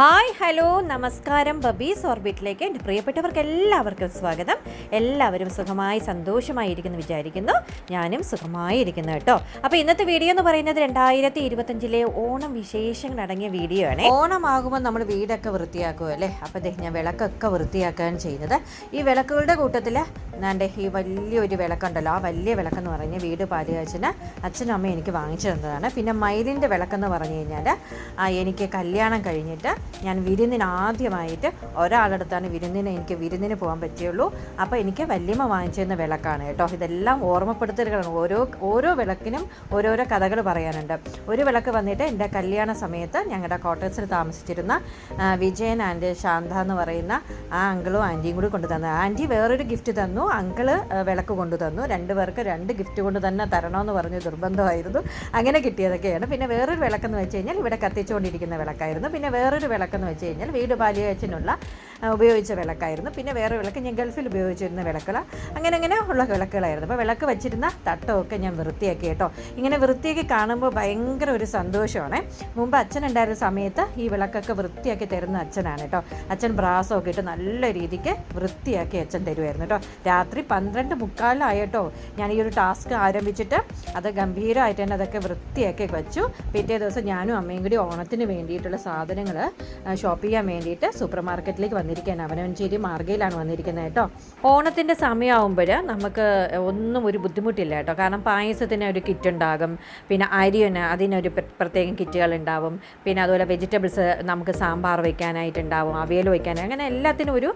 Hi hello നമസ്കാരം. ബബീസ് ഓർബിറ്റിലേക്ക് എന്റെ പ്രിയപ്പെട്ടവർക്ക് എല്ലാവർക്കും സ്വാഗതം. എല്ലാവരും സുഖമായി സന്തോഷമായിരിക്കുന്നു വിചാരിക്കുന്നു. ഞാനും സുഖമായി ഇരിക്കുന്നു കേട്ടോ. അപ്പോൾ ഇന്നത്തെ വീഡിയോ എന്ന് പറയുന്നത് രണ്ടായിരത്തി ഇരുപത്തഞ്ചിലെ ഓണം വിശേഷങ്ങൾ അടങ്ങിയ വീഡിയോ ആണ്. ഓണമാകുമ്പോൾ നമ്മൾ വീടൊക്കെ വൃത്തിയാക്കും അല്ലേ? അപ്പോൾ ഞാൻ വിളക്കൊക്കെ വൃത്തിയാക്കുകയാണ് ചെയ്യുന്നത്. ഈ വിളക്കുകളുടെ കൂട്ടത്തിൽ എന്റെ ഈ വലിയൊരു വിളക്കുണ്ടല്ലോ. ആ വലിയ വിളക്കെന്ന് പറഞ്ഞ് വീട് പാലുകാച്ചിന് അച്ഛനും അമ്മയും എനിക്ക് വാങ്ങിച്ചു തന്നതാണ്. പിന്നെ മയിലിന്റെ വിളക്കെന്ന് പറഞ്ഞു കഴിഞ്ഞാൽ എനിക്ക് കല്യാണം കഴിഞ്ഞിട്ട് ഞാൻ വിരുന്നിന് ആദ്യമായിട്ട് ഒരാളടുത്താണ് വിരുന്നിന് എനിക്ക് വിരുന്നിന് പോകാൻ പറ്റുള്ളൂ അപ്പോൾ എനിക്ക് വല്യമ്മ വാങ്ങിച്ചിരുന്ന വിളക്കാണ് കേട്ടോ. ഇതെല്ലാം ഓർമ്മപ്പെടുത്തലുകളാണ്. ഓരോ ഓരോ വിളക്കിനും ഓരോരോ കഥകൾ പറയാനുണ്ട്. ഒരു വിളക്ക് വന്നിട്ട് എന്റെ കല്യാണ സമയത്ത് ഞങ്ങളുടെ ക്വാർട്ടേഴ്സിൽ താമസിച്ചിരുന്ന വിജയൻ ആൻഡ് ശാന്ത എന്ന് പറയുന്ന ആ അങ്കിളും ആന്റിയും കൂടി കൊണ്ടു തന്നു. ആന്റി വേറൊരു ഗിഫ്റ്റ് തന്നു. അങ്കിൾ വിളക്ക് കൊണ്ടു തന്നു. രണ്ട് പേർക്ക് രണ്ട് ഗിഫ്റ്റ് കൊണ്ട് തന്നെ തരണമെന്ന് പറഞ്ഞ് നിർബന്ധമായിരുന്നു. അങ്ങനെ കിട്ടിയതൊക്കെയാണ്. പിന്നെ വേറൊരു വിളക്കെന്ന് വെച്ച് കഴിഞ്ഞാൽ ഇവിടെ കത്തിച്ചുകൊണ്ടിരിക്കുന്ന വിളക്കായിരുന്നു. പിന്നെ വേറൊരു വിളക്കെന്ന് വെച്ച് കഴിഞ്ഞാൽ വീട് പാലിയച്ചിനുള്ള ഉപയോഗിച്ച വിളക്കായിരുന്നു. പിന്നെ വേറെ വിളക്ക് ഞാൻ ഗൾഫിൽ ഉപയോഗിച്ചിരുന്ന വിളക്കുകൾ അങ്ങനെ അങ്ങനെ ഉള്ള വിളക്കുകളായിരുന്നു. അപ്പോൾ വിളക്ക് വെച്ചിരുന്ന തട്ടമൊക്കെ ഞാൻ വൃത്തിയാക്കി കേട്ടോ. ഇങ്ങനെ വൃത്തിയാക്കി കാണുമ്പോൾ ഭയങ്കര ഒരു സന്തോഷമാണ്. മുമ്പ് അച്ഛൻ ഉണ്ടായിരുന്ന സമയത്ത് ഈ വിളക്കൊക്കെ വൃത്തിയാക്കി തരുന്ന അച്ഛനാണ് കേട്ടോ. അച്ഛൻ ബ്രാസമൊക്കെ ഇട്ട് നല്ല രീതിക്ക് വൃത്തിയാക്കി അച്ഛൻ തരുമായിരുന്നു കേട്ടോ. രാത്രി പന്ത്രണ്ട് മുക്കാലായിട്ടോ ഞാൻ ഈ ഒരു ടാസ്ക് ആരംഭിച്ചിട്ട് അത് ഗംഭീരമായിട്ട് തന്നെ അതൊക്കെ വൃത്തിയാക്കി വെച്ചു. പിറ്റേ ദിവസം ഞാനും അമ്മയും കൂടി ഓണത്തിന് വേണ്ടിയിട്ടുള്ള സാധനങ്ങൾ ഷോപ്പ് ചെയ്യാൻ വേണ്ടിയിട്ട് സൂപ്പർ മാർക്കറ്റിലേക്ക് വന്നിരിക്കുകയാണ്. അവനവഞ്ചേരി മാർഗയിലാണ് വന്നിരിക്കുന്നത് കേട്ടോ. ഓണത്തിന്റെ സമയമാകുമ്പോൾ നമുക്ക് ഒന്നും ഒരു ബുദ്ധിമുട്ടില്ല കേട്ടോ. കാരണം പായസത്തിന് ഒരു കിറ്റ് ഉണ്ടാകും. പിന്നെ അരിയന് അതിനൊരു പ്ര- പ്രത്യേകം കിറ്റുകൾ ഉണ്ടാവും. പിന്നെ അതുപോലെ വെജിറ്റബിൾസ് നമുക്ക് സാമ്പാർ വയ്ക്കാനായിട്ടുണ്ടാവും അവിയൽ വയ്ക്കാൻ അങ്ങനെ എല്ലാത്തിനും ഒരു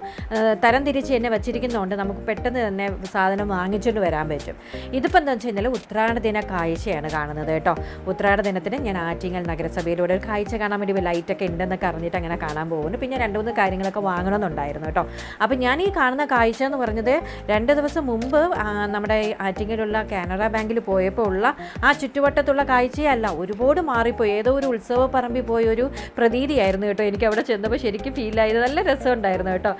തരം തിരിച്ച് തന്നെ വച്ചിരിക്കുന്നതുകൊണ്ട് നമുക്ക് പെട്ടെന്ന് തന്നെ സാധനം വാങ്ങിച്ചുകൊണ്ട് വരാൻ പറ്റും. ഇതിപ്പോൾ എന്താ വെച്ച് കഴിഞ്ഞാൽ ഉത്രാട ദിന കാഴ്ചയാണ് കാണുന്നത് കേട്ടോ. ഉത്രാട ദിനത്തിന് ഞാൻ ആറ്റിങ്ങൽ നഗരസഭയിലൂടെ ഒരു കാഴ്ച കാണാൻ വേണ്ടി ലൈറ്റൊക്കെ ഉണ്ടെന്നൊക്കെ അറിഞ്ഞിട്ട് അങ്ങനെ കാണാൻ പോകുന്നു. പിന്നെ രണ്ട് മൂന്ന് കാര്യങ്ങളൊക്കെ വാങ്ങണമെന്നുണ്ടായിരുന്നു കേട്ടോ. അപ്പോൾ ഞാൻ ഈ കാണുന്ന കാഴ്ച എന്ന് പറഞ്ഞത് രണ്ട് ദിവസം മുമ്പ് നമ്മുടെ ആറ്റിങ്ങലുള്ള കാനറ ബാങ്കിൽ പോയപ്പോൾ ഉള്ള ആ ചുറ്റുവട്ടത്തുള്ള കാഴ്ചയല്ല. ഒരുപാട് മാറിപ്പോയി. ഏതോ ഒരു ഉത്സവ പറമ്പിൽ പോയ ഒരു പ്രതീതിയായിരുന്നു കേട്ടോ. എനിക്ക് അവിടെ ചെന്നപ്പോൾ ശരിക്കും ഫീൽ ആയത് നല്ല രസമുണ്ടായിരുന്നു കേട്ടോ.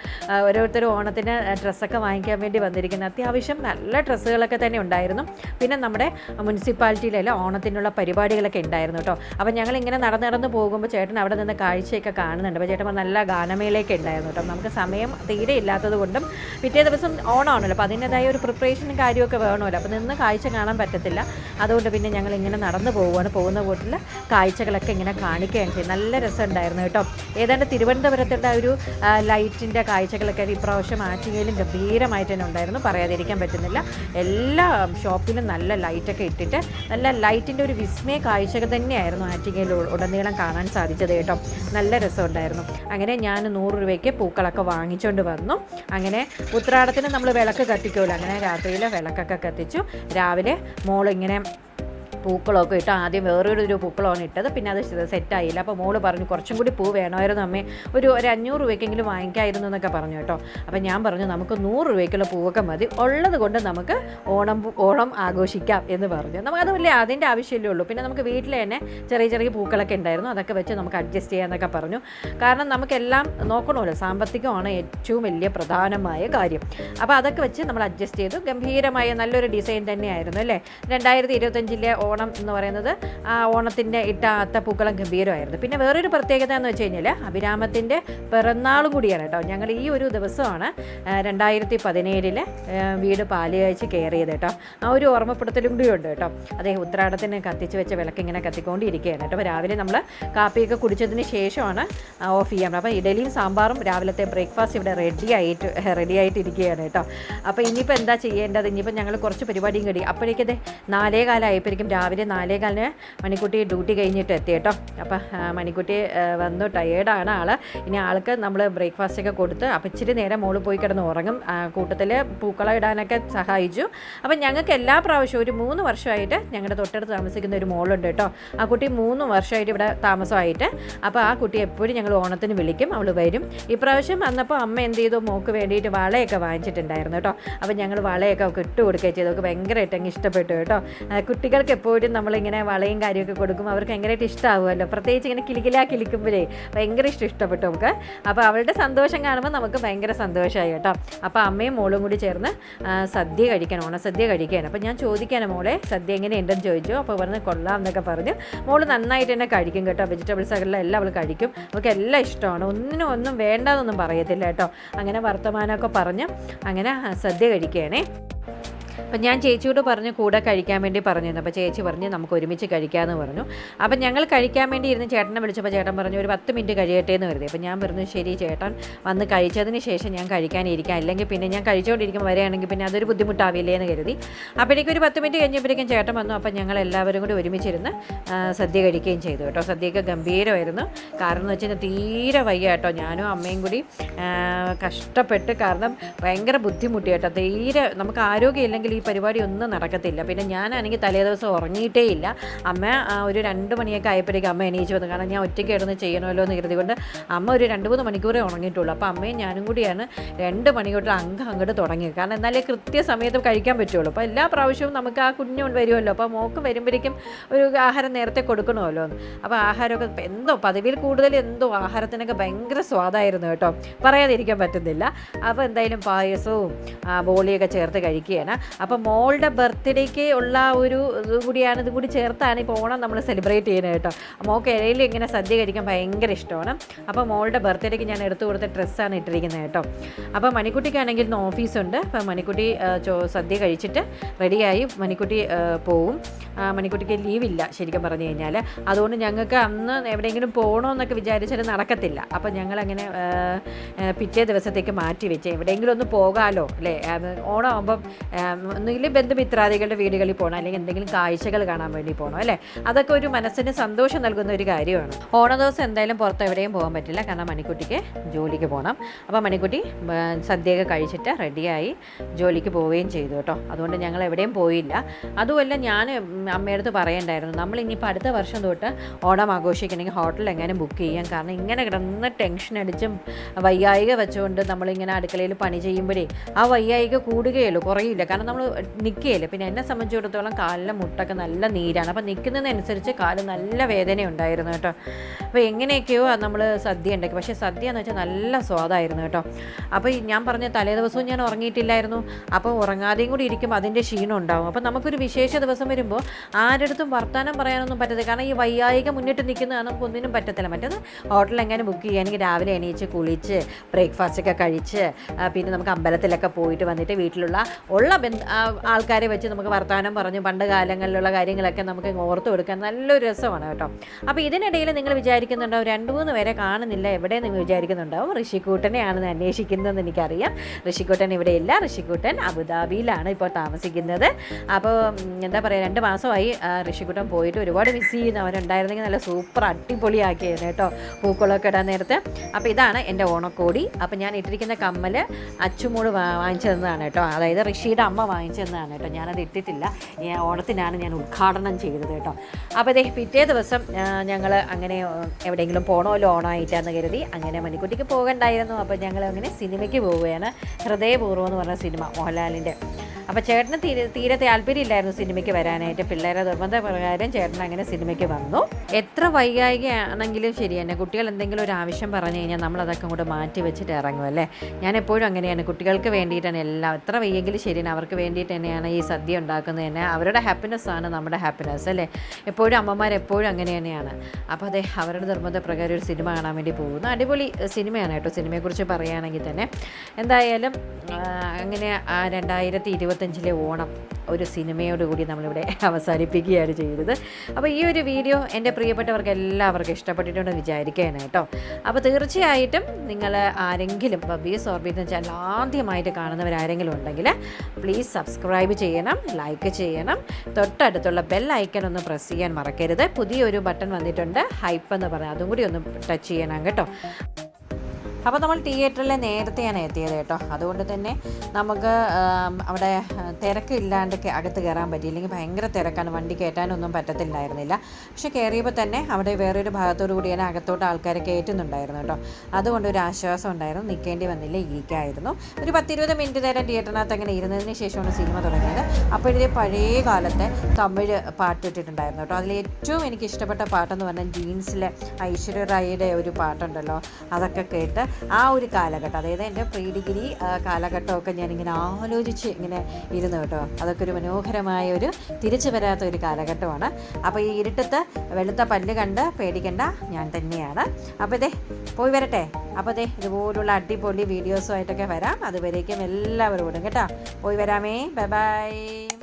ഓരോരുത്തരും ഓണത്തിന് ഡ്രസ്സൊക്കെ വാങ്ങിക്കാൻ വേണ്ടി വന്നിരിക്കുന്നത് അത്യാവശ്യം നല്ല ഡ്രസ്സുകളൊക്കെ തന്നെ ഉണ്ടായിരുന്നു. പിന്നെ നമ്മുടെ മുനിസിപ്പാലിറ്റിയിലെ ഓണത്തിനുള്ള പരിപാടികളൊക്കെ ഉണ്ടായിരുന്നു കേട്ടോ. അപ്പോൾ ഞങ്ങൾ ഇങ്ങനെ നടന്ന് നടന്ന് പോകുമ്പോൾ ചേട്ടൻ അവിടെ നിന്ന് കാഴ്ചയൊക്കെ കാണുന്നുണ്ട്. അപ്പോൾ ചേട്ടൻ നല്ല ഗാനമേളയൊക്കെ ഉണ്ടായിരുന്നു കേട്ടോ. നമുക്ക് സമയം തീരെ ഇല്ലാത്തത് കൊണ്ടും പിറ്റേ ദിവസം ഓണാണല്ലോ അപ്പോൾ അതിന്റെതായ ഒരു പ്രിപ്പറേഷനും കാര്യമൊക്കെ വേണമല്ലോ. അപ്പോൾ നിന്ന് കാഴ്ച കാണാൻ പറ്റത്തില്ല. അതുകൊണ്ട് പിന്നെ ഞങ്ങൾ ഇങ്ങനെ നടന്നു പോവുകയാണ്. പോകുന്ന കൂട്ടിൽ കാഴ്ചകളൊക്കെ ഇങ്ങനെ കാണിക്കുകയാണ് ചെയ്യും. നല്ല രസമുണ്ടായിരുന്നു കേട്ടോ. ഏതാണ്ട് തിരുവനന്തപുരത്തുള്ള ഒരു ലൈറ്റിന്റെ കാഴ്ചകളൊക്കെ ഇപ്രാവശ്യം ആറ്റിങ്ങയിലും ഗംഭീരമായിട്ട് തന്നെ ഉണ്ടായിരുന്നു. പറയാതിരിക്കാൻ പറ്റുന്നില്ല. എല്ലാ ഷോപ്പിലും നല്ല ലൈറ്റൊക്കെ ഇട്ടിട്ട് നല്ല ലൈറ്റിന്റെ ഒരു വിസ്മയ കാഴ്ചകൾ തന്നെയായിരുന്നു ആറ്റിങ്ങയിൽ ഉടനീളം കാണാൻ സാധിച്ചത് കേട്ടോ. നല്ല രസമുണ്ടായിരുന്നു. അങ്ങനെ ഞാൻ നൂറ് രൂപയ്ക്ക് പൂക്കളൊക്കെ വാങ്ങിച്ചുകൊണ്ട് വന്നു. അങ്ങനെ ഉത്രാടത്തിന് നമ്മൾ വിളക്ക് കത്തിക്കുമല്ലോ അങ്ങനെ രാത്രിയിൽ വിളക്കൊക്കെ കത്തിച്ചു. രാവിലെ മോളിങ്ങനെ പൂക്കളമൊക്കെ ഇട്ട് ആദ്യം വേറൊരു ഒരു പൂക്കളമാണ് ഇട്ടത്. പിന്നെ അത് സെറ്റായില്ല. അപ്പോൾ മോൾ പറഞ്ഞു കുറച്ചും കൂടി പൂ വേണമായിരുന്നു അമ്മേ. ഒരു ഒരു അഞ്ഞൂറ് രൂപയ്ക്കെങ്കിലും വാങ്ങിക്കായിരുന്നു എന്നൊക്കെ പറഞ്ഞു കേട്ടോ. അപ്പോൾ ഞാൻ പറഞ്ഞു നമുക്ക് നൂറ് രൂപയ്ക്കുള്ള പൂവൊക്കെ മതി. ഉള്ളത് കൊണ്ട് നമുക്ക് ഓണം ഓണം ആഘോഷിക്കാം എന്ന് പറഞ്ഞു. നമുക്ക് വലിയ അതിന്റെ ആവശ്യമല്ലേ ഉള്ളൂ. പിന്നെ നമുക്ക് വീട്ടിൽ തന്നെ ചെറിയ ചെറിയ പൂക്കളൊക്കെ ഉണ്ടായിരുന്നു. അതൊക്കെ വെച്ച് നമുക്ക് അഡ്ജസ്റ്റ് ചെയ്യാമെന്നൊക്കെ പറഞ്ഞു. കാരണം നമുക്കെല്ലാം നോക്കണമല്ലോ സാമ്പത്തികമാണ് ഏറ്റവും വലിയ പ്രധാനമായ കാര്യം. അപ്പോൾ അതൊക്കെ വെച്ച് നമ്മൾ അഡ്ജസ്റ്റ് ചെയ്തു. ഗംഭീരമായ നല്ലൊരു ഡിസൈൻ തന്നെയായിരുന്നു അല്ലേ? രണ്ടായിരത്തി ഇരുപത്തഞ്ചിലെ എന്ന് പറയുന്നത് ഓണത്തിന്റെ ഇട്ട അത്തപ്പൂക്കളം ഗംഭീരമായിരുന്നു. പിന്നെ വേറൊരു പ്രത്യേകത എന്ന് വെച്ച് കഴിഞ്ഞാൽ അഭിരാമത്തിന്റെ പിറന്നാളും കൂടിയാണ് കേട്ടോ. ഞങ്ങൾ ഈ ഒരു ദിവസമാണ് രണ്ടായിരത്തി പതിനേഴിൽ വീട് പാലുകാഴ്ച കയറിയത് കേട്ടോ. ആ ഒരു ഓർമ്മപ്പെടുത്തലും കൂടി ഉണ്ട് കേട്ടോ. അദ്ദേഹം ഉത്രാടത്തിന് കത്തിച്ച് വെച്ച വിളക്ക് ഇങ്ങനെ കത്തിക്കൊണ്ടിരിക്കുകയാണ് കേട്ടോ. രാവിലെ നമ്മൾ കാപ്പിയൊക്കെ കുടിച്ചതിന് ശേഷമാണ് ഓഫ് ചെയ്യാൻ അപ്പോൾ ഇഡലിയും സാമ്പാറും രാവിലത്തെ ബ്രേക്ക്ഫാസ്റ്റ് ഇവിടെ റെഡി ആയിട്ട് റെഡി ആയിട്ടിരിക്കുകയാണ് കേട്ടോ. അപ്പോൾ ഇനിയിപ്പോൾ എന്താ ചെയ്യേണ്ടത്? ഇനിയിപ്പോൾ ഞങ്ങൾ കുറച്ച് പരിപാടിയും കഴിയും അപ്പോഴേക്കത് നാലേ കാലമായപ്പോഴേക്കും രാവിലെ നാലേ കാലിന് മണിക്കുട്ടി ഡ്യൂട്ടി കഴിഞ്ഞിട്ട് എത്തി കേട്ടോ അപ്പം മണിക്കുട്ടി വന്നു. ടയേർഡാണ് ആൾ ഇനി ആൾക്ക് നമ്മൾ ബ്രേക്ക്ഫാസ്റ്റ് ഒക്കെ കൊടുത്ത് അപ്പം ഇച്ചിരി നേരം മോൾ പോയി കിടന്ന് ഉറങ്ങും. കൂട്ടത്തിൽ പൂക്കളം ഇടാനൊക്കെ സഹായിച്ചു. അപ്പം ഞങ്ങൾക്ക് എല്ലാ പ്രാവശ്യവും ഒരു മൂന്ന് വർഷമായിട്ട് ഞങ്ങളുടെ തൊട്ടടുത്ത് താമസിക്കുന്ന ഒരു മോളുണ്ട് കേട്ടോ. ആ കുട്ടി മൂന്ന് വർഷമായിട്ട് ഇവിടെ താമസമായിട്ട്. അപ്പോൾ ആ കുട്ടി എപ്പോഴും ഞങ്ങൾ ഓണത്തിന് വിളിക്കും അവൾ വരും. ഇപ്രാവശ്യം വന്നപ്പോൾ അമ്മ എന്ത് ചെയ്തു? മോക്ക് വേണ്ടിയിട്ട് വളയൊക്കെ വാങ്ങിച്ചിട്ടുണ്ടായിരുന്നു കേട്ടോ. അപ്പം ഞങ്ങൾ വളയൊക്കെ അവൾക്ക് ഇട്ട് കൊടുക്കുകയും ചെയ്തു. അവൾക്ക് ഭയങ്കരമായിട്ട് അങ്ങ് ഇഷ്ടപ്പെട്ടു കേട്ടോ. കുട്ടികൾക്ക് എപ്പോഴും എപ്പോഴും നമ്മളിങ്ങനെ വളയും കാര്യമൊക്കെ കൊടുക്കും. അവർക്ക് ഭയങ്കരമായിട്ട് ഇഷ്ടമാവുമല്ലോ പ്രത്യേകിച്ച് ഇങ്ങനെ കിലിക്കിലാ കിലിക്കുമ്പോഴേ ഭയങ്കര ഇഷ്ടം ഇഷ്ടപ്പെട്ടു നമുക്ക്. അപ്പോൾ അവളുടെ സന്തോഷം കാണുമ്പോൾ നമുക്ക് ഭയങ്കര സന്തോഷമായി കേട്ടോ. അപ്പോൾ അമ്മയും മോളും കൂടി ചേർന്ന് സദ്യ കഴിക്കാൻ ഓണസദ്യ കഴിക്കാനും അപ്പോൾ ഞാൻ ചോദിക്കാനും മോളെ സദ്യ എങ്ങനെയുണ്ടെന്ന് ചോദിച്ചു. അപ്പോൾ പറഞ്ഞ് കൊള്ളാം എന്നൊക്കെ പറഞ്ഞു. മോൾ നന്നായിട്ട് തന്നെ കഴിക്കും കേട്ടോ. വെജിറ്റബിൾസ് എല്ലാം എല്ലാം അവൾ കഴിക്കും. അവൾക്ക് എല്ലാം ഇഷ്ടമാണ്. ഒന്നിനും ഒന്നും വേണ്ടാന്നൊന്നും പറയത്തില്ല കേട്ടോ. അങ്ങനെ വർത്തമാനമൊക്കെ പറഞ്ഞ് അങ്ങനെ സദ്യ കഴിക്കുകയാണേ. അപ്പം ഞാൻ ചേച്ചിയോട് പറഞ്ഞു കൂടെ കഴിക്കാൻ വേണ്ടി പറഞ്ഞിരുന്നു. അപ്പോൾ ചേച്ചി പറഞ്ഞ് നമുക്ക് ഒരുമിച്ച് കഴിക്കാമെന്ന് പറഞ്ഞു. അപ്പം ഞങ്ങൾ കഴിക്കാൻ വേണ്ടി ഇരുന്ന് ചേട്ടനെ വിളിച്ചപ്പോൾ ചേട്ടൻ പറഞ്ഞു ഒരു പത്ത് മിനിറ്റ് കഴിയട്ടെ എന്ന് കരുതി. അപ്പോൾ ഞാൻ പറഞ്ഞു ശരി ചേട്ടൻ. വന്ന് കഴിച്ചതിന് ശേഷം ഞാൻ കഴിക്കാനിരിക്കാം അല്ലെങ്കിൽ പിന്നെ ഞാൻ കഴിച്ചുകൊണ്ടിരിക്കുമ്പോൾ വരികയാണെങ്കിൽ പിന്നെ അതൊരു ബുദ്ധിമുട്ടാവില്ലേ എന്ന് കരുതി. അപ്പോഴേക്കും ഒരു പത്ത് മിനിറ്റ് കഴിഞ്ഞപ്പോഴേക്കും ചേട്ടൻ വന്നു. അപ്പം ഞങ്ങൾ എല്ലാവരും കൂടി ഒരുമിച്ചിരുന്ന് സദ്യ കഴിക്കുകയും ചെയ്തു കേട്ടോ. സദ്യയൊക്കെ ഗംഭീരമായിരുന്നു. കാരണം എന്ന് വെച്ചാൽ തീരെ വയ്യ കേട്ടോ. ഞാനും അമ്മയും കൂടി കഷ്ടപ്പെട്ട് കാരണം ഭയങ്കര ബുദ്ധിമുട്ടി കേട്ടോ. തീരെ നമുക്ക് ആരോഗ്യമില്ലെങ്കിൽ ഈ പരിപാടി ഒന്നും നടക്കത്തില്ല. പിന്നെ ഞാനാണെങ്കിൽ തലേ ദിവസം ഉറങ്ങിയിട്ടേ ഇല്ല അമ്മ ഒരു രണ്ട് മണിയൊക്കെ ആയപ്പോഴേക്കും അമ്മ എണീച്ച് വന്നു. കാരണം ഞാൻ ഒറ്റയ്ക്ക് കിടന്ന് ചെയ്യണമല്ലോ എന്ന് കരുതി കൊണ്ട് അമ്മ ഒരു രണ്ട് മൂന്ന് മണിക്കൂറേ ഉറങ്ങിയിട്ടുള്ളൂ. അപ്പോൾ അമ്മയും ഞാനും കൂടിയാണ് രണ്ട് മണി തൊട്ട് അങ്കം അങ്ങോട്ട് തുടങ്ങിയത്. കാരണം എന്നാലേ കൃത്യസമയത്ത് കഴിക്കാൻ പറ്റുള്ളൂ. അപ്പോൾ എല്ലാ പ്രാവശ്യവും നമുക്ക് ആ കുഞ്ഞു വരുമല്ലോ. അപ്പോൾ മോക്ക് വരുമ്പോഴേക്കും ഒരു ആഹാരം നേരത്തെ കൊടുക്കണമല്ലോ അപ്പോൾ ആഹാരമൊക്കെ എന്തോ പതിവിൽ കൂടുതൽ എന്തോ ആഹാരത്തിനൊക്കെ ഭയങ്കര സ്വാദായിരുന്നു കേട്ടോ. പറയാതിരിക്കാൻ പറ്റുന്നില്ല. അപ്പോൾ എന്തായാലും പായസവും ബോളിയൊക്കെ ചേർത്ത് കഴിക്കുകയാണ്. അപ്പോൾ മോളുടെ ബർത്ത്ഡേക്ക് ഉള്ള ഒരു ഇത് കൂടിയാണ് ഇത് കൂടി ചേർത്താണ് ഇപ്പോൾ ഓണം നമ്മൾ സെലിബ്രേറ്റ് ചെയ്യുന്നത് കേട്ടോ. മോൾക്ക് ഇടയിൽ ഇങ്ങനെ സദ്യ കഴിക്കാൻ ഭയങ്കര ഇഷ്ടമാണ്. അപ്പോൾ മോളുടെ ബർത്ത്ഡേക്ക് ഞാൻ എടുത്തു കൊടുത്ത ഡ്രസ്സാണ് ഇട്ടിരിക്കുന്നത് കേട്ടോ. അപ്പോൾ മണിക്കുട്ടിക്കാണെങ്കിൽ ഇന്ന് ഓഫീസുണ്ട് അപ്പോൾ മണിക്കുട്ടി സദ്യ കഴിച്ചിട്ട് റെഡിയായി മണിക്കുട്ടി പോവും. മണിക്കുട്ടിക്ക് ലീവില്ല ശരിക്കും പറഞ്ഞു കഴിഞ്ഞാൽ അതുകൊണ്ട് ഞങ്ങൾക്ക് അന്ന് എവിടെയെങ്കിലും പോകണമെന്നൊക്കെ വിചാരിച്ചാൽ നടക്കത്തില്ല. അപ്പോൾ ഞങ്ങളങ്ങനെ പിറ്റേ ദിവസത്തേക്ക് മാറ്റി വെച്ച് എവിടെയെങ്കിലും ഒന്ന് പോകാമല്ലോ അല്ലേ? ഓണമാകുമ്പം ഒന്നുകിൽ ബന്ധുമിത്രാദികളുടെ വീടുകളിൽ പോകണം അല്ലെങ്കിൽ എന്തെങ്കിലും കാഴ്ചകൾ കാണാൻ വേണ്ടി പോകണം അല്ലേ? അതൊക്കെ ഒരു മനസ്സിന് സന്തോഷം നൽകുന്ന ഒരു കാര്യമാണ്. ഓണ ദിവസം എന്തായാലും പുറത്ത് എവിടെയും പോകാൻ പറ്റില്ല. കാരണം മണിക്കുട്ടിക്ക് ജോലിക്ക് പോകണം അപ്പോൾ മണിക്കുട്ടി സദ്യയൊക്കെ കഴിച്ചിട്ട് റെഡിയായി ജോലിക്ക് പോവുകയും ചെയ്തു കേട്ടോ. അതുകൊണ്ട് ഞങ്ങൾ എവിടെയും പോയില്ല. അതുമല്ല ഞാൻ അമ്മയടുത്ത് പറയണ്ടായിരുന്നു. നമ്മൾ ഇനിയിപ്പോൾ അടുത്ത വർഷം തൊട്ട് ഓണം ആഘോഷിക്കണമെങ്കിൽ ഹോട്ടലിൽ എങ്ങനെ ബുക്ക് ചെയ്യാം. കാരണം ഇങ്ങനെ കിടന്ന് ടെൻഷൻ അടിച്ചും വയ്യായിക വെച്ചുകൊണ്ട് നമ്മളിങ്ങനെ അടുക്കളയിൽ പണി ചെയ്യുമ്പോഴേ ആ വയ്യായിക കൂടുകയുള്ളൂ കുറയില്ല കാരണം നമ്മൾ നിൽക്കുകയില്ല പിന്നെ എന്നെ സംബന്ധിച്ചിടത്തോളം കാലിലെ മുട്ടൊക്കെ നല്ല നീരാണ്. അപ്പോൾ നിൽക്കുന്നതിനനുസരിച്ച് കാൽ നല്ല വേദന ഉണ്ടായിരുന്നു കേട്ടോ. അപ്പോൾ എങ്ങനെയൊക്കെയോ നമ്മൾ സദ്യ ഉണ്ടാക്കി പക്ഷേ സദ്യ എന്ന് വെച്ചാൽ നല്ല സ്വാദായിരുന്നു കേട്ടോ. അപ്പോൾ ഞാൻ പറഞ്ഞ തലേ ദിവസവും ഞാൻ ഉറങ്ങിയിട്ടില്ലായിരുന്നു. അപ്പോൾ ഉറങ്ങാതെയും കൂടി ഇരിക്കുമ്പോൾ അതിന്റെ ക്ഷീണം ഉണ്ടാവും. അപ്പോൾ നമുക്കൊരു വിശേഷ ദിവസം വരുമ്പോൾ ആരടുത്തും വർത്തമാനം പറയാനൊന്നും പറ്റത്തില്ല. കാരണം ഈ വയ്യായിക മുന്നിട്ട് നിൽക്കുന്നതാണ് നമുക്ക് ഒന്നിനും പറ്റത്തില്ല. മറ്റേത് ഹോട്ടലിൽ എങ്ങനെ ബുക്ക് ചെയ്യുകയാണെങ്കിൽ രാവിലെ എണീച്ച് കുളിച്ച് ബ്രേക്ക്ഫാസ്റ്റ് ഒക്കെ കഴിച്ച് പിന്നെ നമുക്ക് അമ്പലത്തിലൊക്കെ പോയിട്ട് വന്നിട്ട് വീട്ടിലുള്ള ഉള്ള ബന്ധ ആൾക്കാരെ വെച്ച് നമുക്ക് വർത്തമാനം പറഞ്ഞു പണ്ട് കാലങ്ങളിലുള്ള കാര്യങ്ങളൊക്കെ നമുക്ക് ഓർത്തു കൊടുക്കാൻ നല്ലൊരു രസമാണ് കേട്ടോ. അപ്പോൾ ഇതിനിടയിൽ നിങ്ങൾ വിചാരിക്കുന്നുണ്ടാവും രണ്ട് മൂന്ന് പേരെ കാണുന്നില്ല എവിടെ നിങ്ങൾ വിചാരിക്കുന്നുണ്ടാവും. ഋഷിക്കൂട്ടനെയാണ് അന്വേഷിക്കുന്നതെന്ന് എനിക്കറിയാം. ഋഷിക്കൂട്ടൻ ഇവിടെ ഇല്ല ഋഷിക്കൂട്ടൻ അബുദാബിയിലാണ് ഇപ്പോൾ താമസിക്കുന്നത്. അപ്പോൾ എന്താ പറയുക രണ്ട് മാസമായി ഋഷിക്കൂട്ടൻ പോയിട്ട് ഒരുപാട് മിസ് ചെയ്യുന്നു. അവനുണ്ടായിരുന്നെങ്കിൽ നല്ല സൂപ്പർ അടിപൊളിയാക്കിയിരുന്നു കേട്ടോ പൂക്കളൊക്കെ ഇടാൻ നേരത്തെ. അപ്പോൾ ഇതാണ് എന്റെ ഓണക്കോടി. അപ്പോൾ ഞാൻ ഇട്ടിരിക്കുന്ന കമ്മൽ അച്ചുമൂട് വാങ്ങിച്ചതെന്നാണ് കേട്ടോ. അതായത് ഋഷിയുടെ അമ്മ വാങ്ങിച്ചു തന്നതാണ് കേട്ടോ. ഞാനത് ഇട്ടിട്ടില്ല. ഓണത്തിനാണ് ഞാൻ ഉദ്ഘാടനം ചെയ്തത് കേട്ടോ. അപ്പോൾ ഇതേ പിറ്റേ ദിവസം ഞങ്ങൾ അങ്ങനെ എവിടെയെങ്കിലും പോകണമല്ലോ ഓണമായിട്ടാന്ന് കരുതി അങ്ങനെ മണിക്കുട്ടിക്ക് പോകണ്ടായിരുന്നു. അപ്പോൾ ഞങ്ങൾ അങ്ങനെ സിനിമയ്ക്ക് പോവുകയാണ്. ഹൃദയപൂർവം എന്ന് പറഞ്ഞ സിനിമ മോഹൻലാലിന്റെ അപ്പോൾ ചേട്ടന് തീരെ തീരെ താല്പര്യമില്ലായിരുന്നു സിനിമയ്ക്ക് വരാനായിട്ട്. പിള്ളേരെ നിർബന്ധ പ്രകാരം ചേട്ടൻ അങ്ങനെ സിനിമയ്ക്ക് വന്നു. എത്ര വൈകായികയാണെങ്കിലും ശരി തന്നെ കുട്ടികൾ എന്തെങ്കിലും ഒരു ആവശ്യം പറഞ്ഞു കഴിഞ്ഞാൽ നമ്മളതൊക്കെ കൂടെ മാറ്റി വെച്ചിട്ട് ഇറങ്ങും അല്ലേ? ഞാൻ എപ്പോഴും അങ്ങനെയാണ്. കുട്ടികൾക്ക് വേണ്ടിയിട്ടാണ് എല്ലാം. എത്ര വയ്യെങ്കിലും ശരിയാണ് അവർക്ക് വേണ്ടിയിട്ട് തന്നെയാണ് ഈ സദ്യ ഉണ്ടാക്കുന്നത് തന്നെ. അവരുടെ ഹാപ്പിനെസ് ആണ് നമ്മുടെ ഹാപ്പിനെസ് അല്ലേ? എപ്പോഴും അമ്മമാർ എപ്പോഴും അങ്ങനെ തന്നെയാണ്. അപ്പോൾ അതെ അവരുടെ നിർബന്ധ പ്രകാരം ഒരു സിനിമ കാണാൻ വേണ്ടി പോകുന്നു. അടിപൊളി സിനിമയാണ് കേട്ടോ. സിനിമയെക്കുറിച്ച് പറയുകയാണെങ്കിൽ തന്നെ. എന്തായാലും അങ്ങനെ രണ്ടായിരത്തി ഇരുപത്തഞ്ചിലെ ഓണം ഒരു സിനിമയോടുകൂടി നമ്മളിവിടെ അവസാനിപ്പിക്കുകയാണ് ചെയ്തത്. അപ്പോൾ ഈ ഒരു വീഡിയോ എന്റെ പ്രിയപ്പെട്ടവർക്ക് എല്ലാവർക്കും ഇഷ്ടപ്പെട്ടിട്ടുണ്ടെന്ന് വിചാരിക്കുകയാണ് കേട്ടോ. അപ്പോൾ തീർച്ചയായിട്ടും നിങ്ങൾ ആരെങ്കിലും ബബീസ് ഓർബിറ്റ് ചാനൽ ആദ്യമായിട്ട് കാണുന്നവരാരെങ്കിലും ഉണ്ടെങ്കിൽ പ്ലീസ് സബ്സ്ക്രൈബ് ചെയ്യണം ലൈക്ക് ചെയ്യണം. തൊട്ടടുത്തുള്ള ബെൽ ഐക്കൺ ഒന്ന് പ്രസ് ചെയ്യാൻ മറക്കരുത്. പുതിയൊരു ബട്ടൺ വന്നിട്ടുണ്ട് ഹൈപ്പ് എന്ന് പറഞ്ഞാൽ അതും കൂടി ഒന്ന് ടച്ച് ചെയ്യണം കേട്ടോ. അപ്പോൾ നമ്മൾ തിയേറ്ററിൽ നേരത്തെയാണ് എത്തിയത് കേട്ടോ. അതുകൊണ്ട് തന്നെ നമുക്ക് അവിടെ തിരക്കില്ലാണ്ടൊക്കെ അകത്ത് കയറാൻ പറ്റി. ഇല്ലെങ്കിൽ ഭയങ്കര തിരക്കാണ്. വണ്ടി കയറ്റാനൊന്നും പറ്റത്തില്ലായിരുന്നില്ല. പക്ഷേ കയറിയപ്പോൾ തന്നെ അവിടെ വേറൊരു ഭാഗത്തോടു കൂടി കൂടിയാണ് അകത്തോട്ട് ആൾക്കാരെ കയറ്റുന്നുണ്ടായിരുന്നു കേട്ടോ. അതുകൊണ്ട് ഒരു ആശ്വാസം ഉണ്ടായിരുന്നു. നിൽക്കേണ്ടി വന്നില്ല ഇരിക്കായിരുന്നു. ഒരു പത്തിരുപത് മിനിറ്റ് നേരം തിയേറ്ററിനകത്ത് അങ്ങനെ ഇരുന്നതിന് ശേഷമാണ് സിനിമ തുടങ്ങിയത്. അപ്പോഴേ പഴയ കാലത്തെ തമിഴ് പാട്ടിട്ടിട്ടുണ്ടായിരുന്നു കേട്ടോ. അതിൽ ഏറ്റവും എനിക്ക് ഇഷ്ടപ്പെട്ട പാട്ടെന്ന് പറഞ്ഞാൽ ജീൻസിലെ ഐശ്വര്യ റായിയുടെ ഒരു പാട്ടുണ്ടല്ലോ. അതൊക്കെ കേട്ട് ആ ഒരു കാലഘട്ടം അതായത് എന്റെ പ്രീ ഡിഗ്രി കാലഘട്ടമൊക്കെ ഞാനിങ്ങനെ ആലോചിച്ച് ഇങ്ങനെ ഇരുന്നു കേട്ടോ. അതൊക്കെ ഒരു മനോഹരമായ ഒരു തിരിച്ചു വരാത്ത ഒരു കാലഘട്ടമാണ്. അപ്പോൾ ഈ ഇരുട്ടത്ത് വെളുത്ത പല്ല് കണ്ട് പേടിക്കേണ്ട ഞാൻ തന്നെയാണ്. അപ്പോൾ ഇതേ പോയി വരട്ടെ. അപ്പോൾ ഇതേ ഇതുപോലുള്ള അടിപൊളി വീഡിയോസുമായിട്ടൊക്കെ വരാം. അതുവരേക്കും എല്ലാവരോടും കേട്ടോ. പോയി വരാമേ. Bye bye.